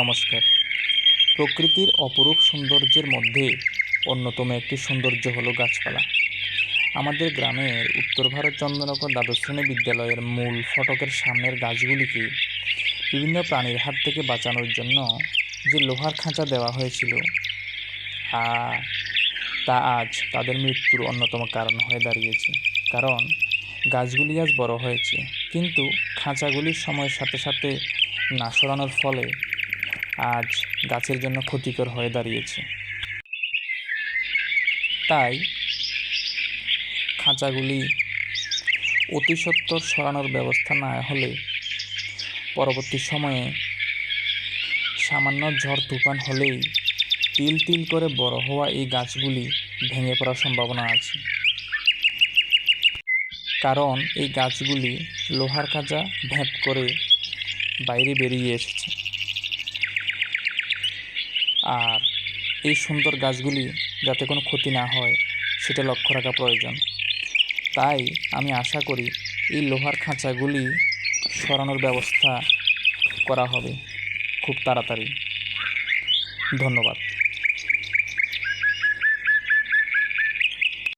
নমস্কার। প্রকৃতির অপরূপ সৌন্দর্যের মধ্যে অন্যতম একটি সৌন্দর্য হলো গাছপালা। আমাদের গ্রামের উত্তর ভারত চন্দ্রনগর দ্বাদশ শ্রেণি বিদ্যালয়ের মূল ফটকের সামনের গাছগুলিকে বিভিন্ন প্রাণীর হাত থেকে বাঁচানোর জন্য যে লোহার খাঁচা দেওয়া হয়েছিল তা আজ তাদের মৃত্যুর অন্যতম কারণ হয়ে দাঁড়িয়েছে। কারণ গাছগুলি আজ বড় হয়েছে, কিন্তু খাঁচাগুলির সময়ের সাথে সাথে না সরানোর ফলে আজ গাছের জন্য ক্ষতিকর হয়ে দাঁড়িয়েছে। তাই খাঁচাগুলি অতি সত্বর সরানোর ব্যবস্থা না হলে পরবর্তী সময়ে সামান্য ঝড় তুফান হলেই তিল তিল করে বড় হওয়া এই গাছগুলি ভেঙে পড়ার সম্ভাবনা আছে। কারণ এই গাছগুলি লোহার খাঁচা ভেদ করে বাইরে বেরিয়ে এসেছে। আর এই সুন্দর গাছগুলি যাতে কোনো ক্ষতি না হয়, সেটা লক্ষ্য রাখা প্রয়োজন। তাই আমি আশা করি এই লোহার খাঁচাগুলি সরানোর ব্যবস্থা করা হবে। খুব তাড়াতাড়ি। ধন্যবাদ।